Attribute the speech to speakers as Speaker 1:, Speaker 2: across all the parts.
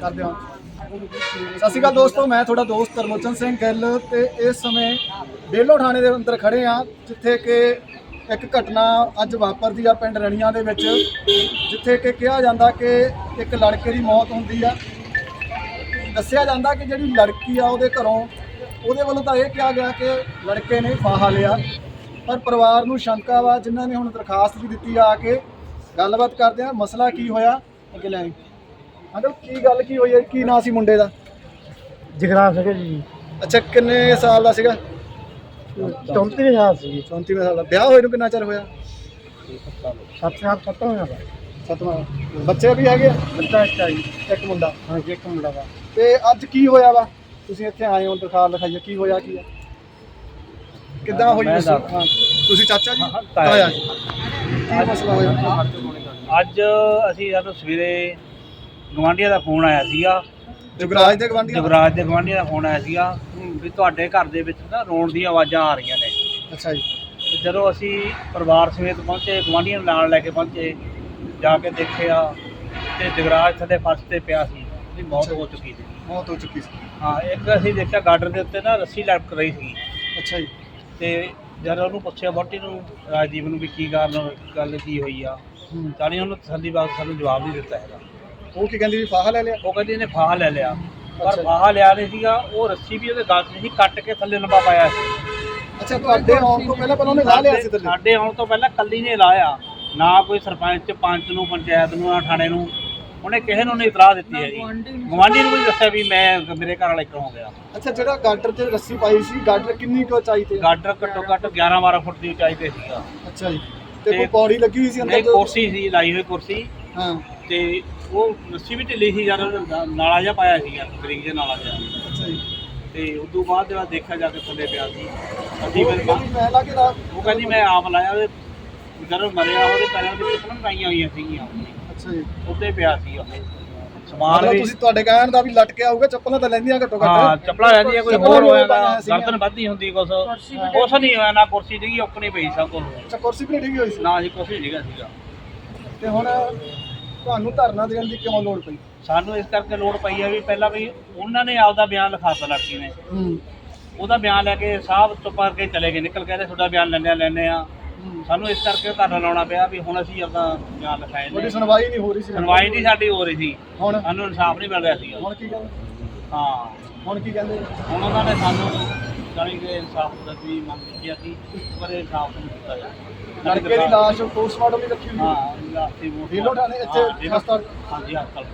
Speaker 1: ਕਰਦੇ ਹਾਂ। ਸਤਿ ਸ਼੍ਰੀ ਅਕਾਲ ਦੋਸਤੋ, ਮੈਂ ਤੁਹਾਡਾ ਦੋਸਤ ਕਰਮੋਚਨ ਸਿੰਘ ਗਿੱਲ ਤੇ ਇਸ ਸਮੇਂ ਬੇਲੋ ਥਾਣੇ ਦੇ ਅੰਦਰ ਖੜੇ ਆ ਜਿੱਥੇ ਕਿ ਇੱਕ ਘਟਨਾ ਅੱਜ ਵਾਪਰਦੀ ਆ ਪਿੰਡ ਰਣੀਆਂ ਦੇ ਵਿੱਚ, ਜਿੱਥੇ ਕਿ ਕਿਹਾ ਜਾਂਦਾ ਕਿ ਇੱਕ ਲੜਕੇ ਦੀ ਮੌਤ ਹੁੰਦੀ ਆ। ਦੱਸਿਆ ਜਾਂਦਾ ਕਿ ਜਿਹੜੀ ਲੜਕੀ ਆ ਉਹਦੇ ਘਰੋਂ, ਉਹਦੇ ਵੱਲੋਂ ਤਾਂ ਇਹ ਕਿਹਾ ਗਿਆ ਕਿ ਲੜਕੇ ਨੇ ਫਾਹਾ ਲਿਆ। ਪਰ ਪਰਿਵਾਰ ਨੂੰ ਸ਼ੰਕਾ ਵਾ, ਜਿਨ੍ਹਾਂ ਨੇ ਹੁਣ ਦਰਖਾਸਤ ਵੀ ਦਿੱਤੀ ਆ ਕੇ, ਗੱਲਬਾਤ ਕਰਦੇ ਆ ਮਸਲਾ ਕੀ ਹੋਇਆ, ਅੱਗੇ ਲੈ ਅੰਕਲ ਕੀ ਗੱਲ ਕੀ ਹੋਈ ਹੈ? ਕੀ ਨਾਂ ਸੀ ਮੁੰਡੇ ਦਾ?
Speaker 2: ਜਗਰਾਜ ਸਿੰਘ ਜੀ।
Speaker 1: ਅੱਛਾ ਕਿੰਨੇ ਸਾਲ ਦਾ ਸੀਗਾ?
Speaker 2: 34 ਸਾਲ ਸੀ
Speaker 1: 34 ਸਾਲ ਦਾ। ਵਿਆਹ ਹੋਏ ਨੂੰ ਕਿੰਨਾ ਚਿਰ ਹੋਇਆ?
Speaker 2: 7 ਸਾਲ ਖਤਮ ਹੋਇਆ ਵਾ
Speaker 1: ਸਤਵਾਂ ਬੱਚੇ ਵੀ ਹੈਗੇ ਆ?
Speaker 2: ਬੱਚਾ ਇੱਕ ਆਈ
Speaker 1: ਇੱਕ ਮੁੰਡਾ।
Speaker 2: ਹਾਂ ਜੀ ਇੱਕ ਮੁੰਡਾ ਵਾ।
Speaker 1: ਤੇ ਅੱਜ ਕੀ ਹੋਇਆ ਵਾ? ਤੁਸੀਂ ਇੱਥੇ ਆਏ ਹੋ ਦਰਖਾਸਤ ਲਿਖਾਈ ਹੈ ਕੀ ਹੋਇਆ ਕੀ ਹੈ ਕਿੱਦਾਂ ਹੋਈ
Speaker 2: ਮੈਂ
Speaker 1: ਦੱਸੋ
Speaker 2: ਦੱਸ-
Speaker 1: ਹਾਂ। ਤੁਸੀਂ ਚਾਚਾ ਜੀ?
Speaker 2: ਹਾਂ, ਤਾਇਆ
Speaker 1: ਤਾਇਆ ਜੀ। ਕੀ ਮਸਲਾ ਹੋਇਆ?
Speaker 2: ਅੱਜ ਅਸੀਂ ਜਦੋਂ ਸਵੇਰੇ ਗਵਾਂਢੀਆਂ ਦਾ ਫੋਨ ਆਇਆ ਸੀਗਾ।
Speaker 1: ਜੁਗਰਾਜ ਦੇ ਗਵਾਂਢੀ
Speaker 2: ਜਗਰਾਜ ਦੇ ਗਵਾਂਢੀਆਂ ਦਾ ਫੋਨ ਆਇਆ ਸੀਗਾ। ਵੀ ਤੁਹਾਡੇ ਘਰ ਦੇ ਵਿੱਚ ਨਾ ਰੋਣ ਦੀਆਂ ਆਵਾਜ਼ਾਂ ਆ ਰਹੀਆਂ ਨੇ।
Speaker 1: ਅੱਛਾ ਜੀ।
Speaker 2: ਤੇ ਜਦੋਂ ਅਸੀਂ ਪਰਿਵਾਰ ਸਮੇਤ ਪਹੁੰਚੇ ਗਵਾਂਢੀਆਂ ਨੂੰ ਨਾਲ ਲੈ ਕੇ ਪਹੁੰਚੇ ਜਾ ਕੇ ਦੇਖਿਆ ਤੇ ਜਗਰਾਜ ਥੱਲੇ ਫਰਸ਼ ਤੇ ਪਿਆ ਸੀ। ਉਹਦੀ ਮੌਤ ਹੋ ਚੁੱਕੀ ਸੀ।
Speaker 1: ਮੌਤ ਹੋ ਚੁੱਕੀ ਸੀ।
Speaker 2: ਹਾਂ ਇੱਕ ਅਸੀਂ ਦੇਖਿਆ ਗਾਰਡਨ ਦੇ ਉੱਤੇ ਨਾ ਰੱਸੀ ਲਟਕ ਰਹੀ ਸੀ।
Speaker 1: ਅੱਛਾ ਜੀ।
Speaker 2: ਤੇ ਜਦ ਉਹਨੂੰ ਪੁੱਛਿਆ ਵੋਟੀ ਨੂੰ ਰਾਜਦੀਪ ਨੂੰ ਵੀ ਕੀ ਕਾਰਨ ਗੱਲ ਕੀ ਹੋਈ ਆ। ਤਾਂ ਉਹਨੂੰ ਤਸੱਲੀ ਬਾਤ ਸਾਨੂੰ ਜਵਾਬ ਨਹੀਂ ਦਿੱਤਾ ਹੈਗਾ।
Speaker 1: ਉਹ ਕੀ ਕਹਿੰਦੀ ਵੀ ਫਾਹਾ ਲੈ ਲਿਆ?
Speaker 2: ਉਹ ਕਹਿੰਦੀ ਇਹਨੇ ਫਾਹਾ ਲੈ ਲਿਆ। ਪਰ। ਫਾਹਾ ਲਿਆ ਨਹੀਂ ਸੀਗਾ ਉਹ ਰੱਸੀ ਵੀ ਉਹਦੇ ਗਲ 'ਚ ਨਹੀਂ ਸੀ ਕੱਟ ਕੇ ਥੱਲੇ ਲੰਬਾ ਪਾਇਆ ਸੀ।
Speaker 1: ਅੱਛਾ ਤੁਹਾਡੇ ਆਉਣ ਤੋਂ ਪਹਿਲਾਂ ਪਹਿਲਾਂ ਉਹਨੇ ਲਾ ਲਿਆ ਸੀ ਥੱਲੇ?
Speaker 2: ਸਾਡੇ ਆਉਣ ਤੋਂ ਪਹਿਲਾਂ ਕੱਲੀ ਨੇ ਲਾਇਆ। ਨਾ ਕੋਈ ਸਰਪੰਚ ਪੰਚ ਨੂੰ ਪੰਚਾਇਤ ਨੂੰ ਨਾ ਥਾਣੇ ਨੂੰ। ਉਹਨੇ ਕਿਸੇ ਨੂੰ ਨਹੀਂ ਇਤਰਾਜ਼ ਦਿੱਤੀ ਹੈ ਜੀ ਗਵਾਂਢੀ ਨੂੰ ਵੀ ਦੱਸਿਆ ਵੀ ਮੈਂ ਮੇਰੇ ਘਰ ਵਾਲਾ ਕਿਉਂ ਹੋ ਗਿਆ।
Speaker 1: ਅੱਛਾ ਜਿਹੜਾ ਗਾਡਰ ਤੇ ਰੱਸੀ ਪਾਈ ਸੀ ਗਾਡਰ ਕਿੰਨੀ ਕੁ ਉਚਾਈ ਤੇ?
Speaker 2: ਗਾਡਰ ਘੱਟੋ ਘੱਟ 11 12 ਫੁੱਟ ਦੀ ਉਚਾਈ ਤੇ ਸੀਗਾ।
Speaker 1: ਅੱਛਾ ਜੀ। ਤੇ ਕੋਈ
Speaker 2: ਤੇ-
Speaker 1: ਪੌੜੀ ਲੱਗੀ ਹੋਈ ਸੀ ਅੰਦਰ
Speaker 2: ਨਹੀਂ
Speaker 1: ਜੋ-
Speaker 2: ਕੁਰਸੀ ਸੀ ਲਾਈ ਹੋਈ ਕੁਰਸੀ।
Speaker 1: ਹਾਂ।
Speaker 2: ਤੇ ਉਹ ਰੱਸੀ ਵੀ ਢਿੱਲੀ ਸੀ ਯਾਰ ਨਾਲਾ ਜਿਹਾ ਪਾਇਆ ਸੀਗਾ ਬਰੀਕ ਜਿਹਾ ਨਾਲਾ ਜਿਹਾ।
Speaker 1: ਅੱਛਾ ਜੀ।
Speaker 2: ਤੇ ਉਦੋਂ ਬਾਅਦ ਜਿਹੜਾ ਦੇਖਿਆ ਜਾ ਕੇ ਥੱਲੇ ਪਿਆ ਸੀ ਅਸੀਂ
Speaker 1: ਉਹ
Speaker 2: ਫਿਰ
Speaker 1: ਕਹਿੰਦੀ ਮੈਂ ਲਾ ਕੇ
Speaker 2: ਉਹ ਕਹਿੰਦੀ ਮੈਂ ਆਪ ਲਾਇਆ ਉਹਦੇ ਜਦੋਂ ਮਰਿਆ ਉਹਦੇ ਪੈਰਾਂ ਦੇ ਵਿੱਚ ਚੱਪਲਾਂ ਪਾਈਆਂ ਹੋਈਆਂ ਸੀਗੀਆਂ
Speaker 1: ਅੱਛਾ ਜੀ।
Speaker 2: ਉੱਤੇ ਪਿਆ ਸੀ ਉਹ। ਸਮਾਨ
Speaker 1: ਮਤਲਬ
Speaker 2: ਵੀ
Speaker 1: ਤੁਸੀਂ ਤੁਹਾਡੇ ਕਹਿਣ ਦਾ ਵੀ ਲਟਕਿਆ ਹੋਊਗਾ ਚੱਪਲਾਂ ਤਾਂ ਲੈਂਦੀਆਂ ਘੱਟੋ
Speaker 2: ਹਾਂ
Speaker 1: ਘੱਟ
Speaker 2: ਚੱਪਲਾਂ ਰਹਿੰਦੀਆਂ ਕੋਈ
Speaker 1: ਚੱਪਲਾਂ
Speaker 2: ਹੋਰ ਹੋਇਆ
Speaker 1: ਸੀਗੀਆਂ।
Speaker 2: ਗਰਦਨ ਵੱਧੀ ਹੁੰਦੀ ਕੁਛ। ਕੁਛ ਨਹੀਂ ਹੋਇਆ ਨਾ ਕੁਰਸੀ ਸੀਗੀ ਉੱਕਣੀ ਪਈ ਸਭ ਕੋਲ
Speaker 1: ਅੱਛਾ ਕੁਰਸੀ ਵੀ ਡਿੱਗੀ ਹੋਈ ਸੀ?
Speaker 2: ਨਾ ਜੀ ਕੁਛ ਨਹੀਂ ਸੀਗਾ ਸੀਗਾ।
Speaker 1: ਤੇ ਹੁਣ ਤੁਹਾਨੂੰ ਧਰਨਾ ਦੇਣ ਦੀ ਕਿਉਂ ਲੋੜ ਪਈ?
Speaker 2: ਸਾਨੂੰ ਇਸ ਕਰਕੇ ਲੋੜ ਪਈ ਹੈ ਵੀ ਪਹਿਲਾਂ ਵੀ ਉਹਨਾਂ ਨੇ ਆਪਦਾ ਬਿਆਨ ਲਿਖਾਤਾ ਲੜਕੀ ਨੇ।
Speaker 1: ਹੂੰ।
Speaker 2: ਉਹਦਾ ਬਿਆਨ ਲੈ ਕੇ ਸਾਹਿਬ ਚੁੱਪ ਕਰਕੇ ਚਲੇ ਗਏ ਨਿਕਲ ਕੇ ਤੇ ਤੁਹਾਡਾ ਬਿਆਨ ਲੈਣੇ ਲੈਣੇ ਆ ਸਾਨੂੰ ਇਸ ਕਰਕੇ ਧਰਨਾ ਲਾਉਣਾ ਪਿਆ ਵੀ ਹੁਣ ਅਸੀਂ ਆਪਦਾ ਬਿਆਨ ਲਿਖਾਏ
Speaker 1: ਤੁਹਾਡੀ
Speaker 2: ਨੇ।
Speaker 1: ਸੁਣਵਾਈ ਨਹੀਂ ਹੋ ਰਹੀ ਸੀ।
Speaker 2: ਸੁਣਵਾਈ ਨਹੀਂ ਸਾਡੀ ਹੋ ਰਹੀ ਸੀ।
Speaker 1: ਹੁਣ?
Speaker 2: ਸਾਨੂੰ ਇਨਸਾਫ ਨਹੀਂ ਮਿਲ ਰਿਹਾ ਸੀਗਾ
Speaker 1: ਹੁਣ ਕੀ ਕਹਿੰਦੇ
Speaker 2: ਹਾਂ।
Speaker 1: ਹੁਣ ਕੀ ਕਹਿੰਦੇ?
Speaker 2: ਹੁਣ ਉਹਨਾਂ ਨੇ ਸਾਨੂੰ ਜਾਣੀ ਕਿ ਇਨਸਾਫ ਦੀ ਮੰਗ ਕੀਤੀ ਸੀ ਪਰ ਇਹ ਇਨਸਾਫ ਨਹੀਂ ਦਿੱਤਾ ਗਿਆ
Speaker 1: ਲੜਕੇ ਦੀ ਲਾਸ਼ ਪੋਸਟਮਾਰਟਮ ਵੀ ਰੱਖੀ ਹੋਈ ਹੈ
Speaker 2: ਹਾਂ ਲਾਸਟੀ ਮੋਟ
Speaker 1: ਢੀਲੋਂ ਥਾਣੇ ਇੱਥੇ ਹਸਪਤਾਲ?
Speaker 2: ਹਾਂਜੀ ਹਸਪਤਾਲ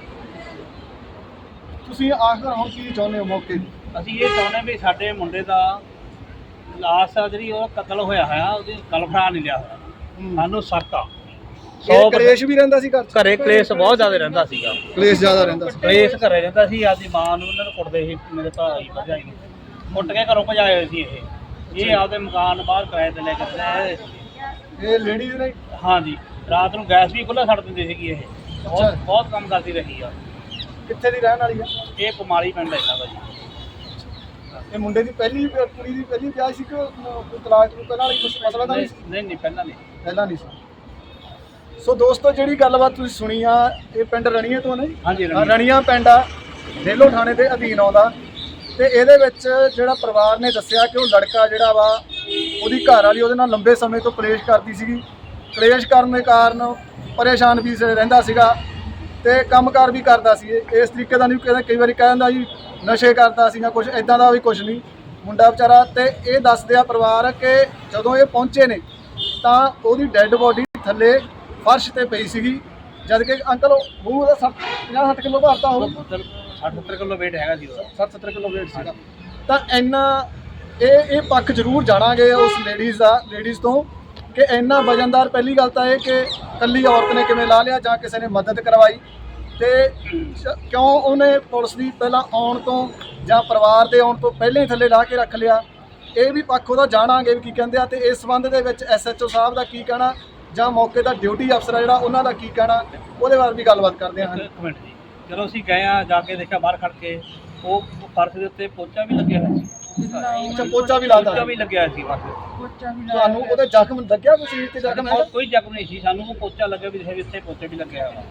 Speaker 1: ਤੁਸੀਂ ਆਖਰ ਹੁਣ ਕੀ ਚਾਹੁੰਦੇ ਹੋ ਮੌਕੇ ਤੇ?
Speaker 2: ਅਸੀਂ ਇਹ ਚਾਹੁੰਦੇ ਵੀ ਸਾਡੇ ਮੁੰਡੇ ਦਾ ਲਾਸ਼ ਆ ਜਿਹੜੀ ਉਹ ਕਤਲ ਹੋਇਆ ਹੋਇਆ ਉਹਦੀ ਕਲਫੜਾ ਨਹੀਂ ਲਿਆ ਹੋਇਆ। ਸਾਨੂੰ ਸ਼ੱਕ ਆ
Speaker 1: ਕਲੇਸ਼ ਵੀ ਰਹਿੰਦਾ ਸੀ? ਘਰੇ
Speaker 2: ਕਲੇਸ਼ ਬਹੁਤ ਜ਼ਿਆਦਾ ਰਹਿੰਦਾ ਸੀਗਾ
Speaker 1: ਕਲੇਸ਼ ਜ਼ਿਆਦਾ ਰਹਿੰਦਾ ਸੀ
Speaker 2: ਕਲੇਸ਼ ਘਰੇ ਰਹਿੰਦਾ ਸੀ ਆਦੀ ਮਾਂ ਨੂੰ ਉਹਨਾਂ ਨੂੰ ਕੁੱਟਦੇ ਸੀ ਮੇਰੇ ਭਾਈ ਭਜਾਈ ਨੂੰ ਕੁੱਟ ਕੇ ਘਰੋਂ ਭਜਾਏ ਹੋਏ ਸੀ ਇਹ। ਇਹ ਆਪਦੇ ਮਕਾਨ ਬਾਹਰ ਕਿਰਾਏ ਤੇ ਲੈ ਕੇ ਆਏ।
Speaker 1: ਇਹ ਲੇਡੀਜ਼ ਨੇ
Speaker 2: ਹਾਂਜੀ। ਰਾਤ ਨੂੰ ਗੈਸ ਵੀ ਖੁੱਲਾ ਛੱਡ ਦਿੰਦੀ ਸੀਗੀ ਇਹ। ਬਹੁਤ ਬਹੁਤ ਕੰਮ ਕਰਦੀ ਰਹੀ ਆ।
Speaker 1: ਕਿੱਥੇ ਦੀ ਰਹਿਣ ਵਾਲੀ ਹੈ
Speaker 2: ਇਹ ਕੁਮਾਰੀ ਪਿੰਡ ਹੈ ਇਹਨਾਂ ਦਾ ਜੀ।
Speaker 1: ਇਹ ਮੁੰਡੇ ਦੀ ਪਹਿਲੀ ਕੁੜੀ ਦੀ ਪਹਿਲੀ ਵਿਆਹ ਸੀ ਕਿ ਕੋਈ ਤਲਾਕ ਤੋਂ ਪਹਿਲਾਂ ਵਾਲੀ ਕੁਝ ਮਸਲਾ ਤਾਂ ਨਹੀਂ ਸੀ?
Speaker 2: ਨਹੀਂ ਨਹੀਂ ਪਹਿਲਾਂ ਨਹੀਂ।
Speaker 1: ਪਹਿਲਾਂ ਨਹੀਂ ਸੀ। ਸੋ ਦੋਸਤੋ ਜਿਹੜੀ ਗੱਲਬਾਤ ਤੁਸੀਂ ਸੁਣੀ ਆ ਇਹ ਪਿੰਡ ਰਣੀਏ ਤੋਂ ਨੇ
Speaker 2: ਹਾਂਜੀ
Speaker 1: ਰਣੀਆਂ ਪਿੰਡ ਆ ਡੇਲੋ ਥਾਣੇ ਦੇ ਅਧੀਨ ਆਉਂਦਾ। ਤੇ ਇਹਦੇ ਵਿੱਚ ਜਿਹੜਾ ਪਰਿਵਾਰ ਨੇ ਦੱਸਿਆ ਕਿ ਉਹ ਲੜਕਾ ਜਿਹੜਾ ਵਾ, ਉਹਦੀ ਘਰ ਵਾਲੀ ਉਹਦੇ ਨਾਲ ਲੰਬੇ ਸਮੇਂ ਤੋਂ ਕਲੇਸ਼ ਕਰਦੀ ਸੀਗੀ। ਕਲੇਸ਼ ਕਰਨ ਦੇ ਕਾਰਨ ਪਰੇਸ਼ਾਨ ਵੀ ਰਹਿੰਦਾ ਸੀਗਾ ਤੇ ਕੰਮਕਾਰ ਵੀ ਕਰਦਾ ਸੀ। ਇਸ ਤਰੀਕੇ ਦਾ ਨਹੀਂ ਕਹਿੰਦਾ ਕਈ ਵਾਰੀ ਕਹਿੰਦਾ ਜੀ, ਨਸ਼ੇ ਕਰਦਾ ਸੀ ਜਾਂ ਕੁਝ ਇਦਾਂ ਦਾ ਵੀ ਕੁਝ ਨਹੀਂ ਮੁੰਡਾ ਵਿਚਾਰਾ ਤੇ ਇਹ ਦੱਸਦੇ ਆ ਪਰਿਵਾਰ ਕਿ ਜਦੋਂ ਇਹ ਪਹੁੰਚੇ ਨੇ, ਤਾਂ ਉਹਦੀ ਡੈੱਡ ਬੋਡੀ ਥੱਲੇ ਫਰਸ਼ ਤੇ ਪਈ ਸੀਗੀ। ਜਦ ਕਿ ਅੰਕਲ ਉਹ ਉਹਦਾ 50 60 ਕਿਲੋ ਭਾਰਤਾ ਹੋਊ।
Speaker 2: 60 70 ਕਿਲੋ weight ਹੈਗਾ ਸੀ ਉਹਦਾ।
Speaker 1: 60 70 ਕਿਲੋ weight ਸੀਗਾ। ਤਾਂ ਇੰਨਾ ਇਹ ਇਹ ਪੱਖ ਜ਼ਰੂਰ ਜਾਣਾਂਗੇ ਉਸ ਲੇਡੀਜ਼ ਦਾ ਲੇਡੀਜ਼ ਤੋਂ ਕਿ ਇੰਨਾ ਵਜਨਦਾਰ ਪਹਿਲੀ ਗੱਲ ਤਾਂ ਇਹ ਕਿ ਕੱਲੀ ਔਰਤ ਨੇ ਕਿਵੇਂ ਲਾ ਲਿਆ ਜਾਂ ਕਿਸੇ ਨੇ ਮਦਦ ਕਰਵਾਈ ਤੇ ਕਿਉਂ ਉਹਨੇ ਪੁਲਿਸ ਦੀ ਪਹਿਲਾਂ ਆਉਣ ਤੋਂ ਜਾਂ ਪਰਿਵਾਰ ਦੇ ਆਉਣ ਤੋਂ ਪਹਿਲਾਂ ਹੀ ਥੱਲੇ ਲਾ ਕੇ ਰੱਖ ਲਿਆ। ਇਹ ਵੀ ਪੱਖ ਉਹਦਾ ਜਾਣਾਂਗੇ ਵੀ ਕੀ ਕਹਿੰਦੇ ਆ ਤੇ ਇਸ ਸੰਬੰਧ ਦੇ ਵਿੱਚ ਐਸਐਚਓ ਸਾਹਿਬ ਦਾ ਕੀ ਕਹਿਣਾ ਜਾਂ ਮੌਕੇ ਦਾ ਡਿਊਟੀ ਅਫਸਰ ਆ ਜਿਹੜਾ ਉਹਨਾਂ ਦਾ ਕੀ ਕਹਿਣਾ ਉਹਦੇ ਬਾਰੇ ਵੀ ਗੱਲਬਾਤ ਕਰਦੇ ਹਾਂ
Speaker 2: ਇੱਕ ਮਿੰਟ ਜੀ। ਜਦੋਂ ਅਸੀਂ ਗਏ ਆ ਜਾ ਕੇ ਦੇਖਿਆ ਬਾਹਰ ਖੜ ਕੇ ਉਹ ਫਰਸ਼ ਦੇ ਉੱਤੇ ਪੋਚਾ ਵੀ ਲੱਗਿਆ ਹੋਇਆ ਸੀ।
Speaker 1: ਅੱਛਾ ਪੋਚਾ ਵੀ ਲਾਦਾ
Speaker 2: ਪੋਚਾ ਵੀ ਲੱਗਿਆ ਸੀ ਫਰਸ਼
Speaker 1: ਤੁਹਾਨੂੰ ਉਹਦੇ ਜ਼ਖਮ ਲੱਗਿਆ ਕੋਈ ਸਰੀਰ ਤੇ ਜ਼ਖਮ ਹੈ
Speaker 2: ਕੋਈ ਜ਼ਖਮ ਨਹੀਂ ਸੀ ਸਾਨੂੰ ਉਹ ਪੋਚਾ ਲੱਗਿਆ ਵੀ ਦੇਖੇ ਵੀ ਇੱਥੇ ਪੋਚਾ ਵੀ ਲੱਗਿਆ ਹੋਇਆ।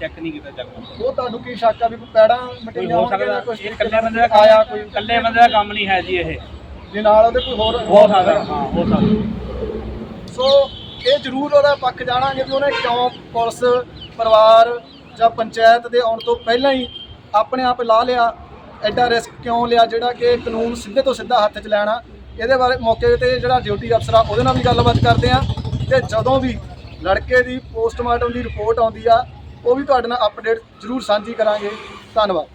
Speaker 2: ਚੈੱਕ ਨਹੀਂ ਕੀਤਾ ਚੱਕ
Speaker 1: ਉਹ ਤੁਹਾਨੂੰ ਕੀ ਸ਼ੱਕ ਆ ਵੀ ਕੋਈ ਪੈੜਾਂ ਮਟੀਆਂ
Speaker 2: ਹੋ ਸਕਦਾ ਇਹ ਇਕੱਲੇ ਬੰਦੇ ਦਾ ਆਇਆ
Speaker 1: ਕੋਈ
Speaker 2: ਕੋਈ? ਇਕੱਲੇ ਬੰਦੇ ਦਾ ਕੰਮ ਨਹੀਂ ਹੈ ਜੀ ਇਹ।
Speaker 1: ਜੇ ਨਾਲ ਉਹਦੇ ਕੋਈ ਹੋਰ
Speaker 2: ਹੋ ਸਕਦਾ ਹਾਂ ਹੋ ਸਕਦਾ।
Speaker 1: ਸੋ ਇਹ ਜ਼ਰੂਰ ਉਹਦਾ ਪੱਖ ਜਾਣਾਂਗੇ ਵੀ ਉਹਨੇ ਕਿਉਂ ਪੁਲਿਸ, ਪਰਿਵਾਰ ਜਾਂ ਪੰਚਾਇਤ ਦੇ ਆਉਣ ਤੋਂ ਪਹਿਲਾਂ ਹੀ ਆਪਣੇ ਆਪ ਲਾ ਲਿਆ। ਐਡਾ ਰਿਸਕ ਕਿਉਂ ਲਿਆ? ਜਿਹੜਾ ਕਿ ਕਾਨੂੰਨ ਸਿੱਧੇ ਤੋਂ ਸਿੱਧਾ ਹੱਥ 'ਚ ਲੈਣਾ। ਇਹਦੇ ਬਾਰੇ ਮੌਕੇ ਤੇ ਜਿਹੜਾ ਡਿਊਟੀ ਅਫਸਰ ਆ, ਉਹਦੇ ਨਾਲ ਵੀ ਗੱਲਬਾਤ ਕਰਦੇ ਆ ਤੇ ਜਦੋਂ ਵੀ ਲੜਕੇ ਦੀ ਪੋਸਟਮਾਰਟਮ ਦੀ ਰਿਪੋਰਟ ਆਉਂਦੀ ਆ, ਉਹ ਵੀ ਤੁਹਾਡੇ ਨਾਲ ਅਪਡੇਟ ਜ਼ਰੂਰ ਸਾਂਝੀ ਕਰਾਂਗੇ। ਧੰਨਵਾਦ।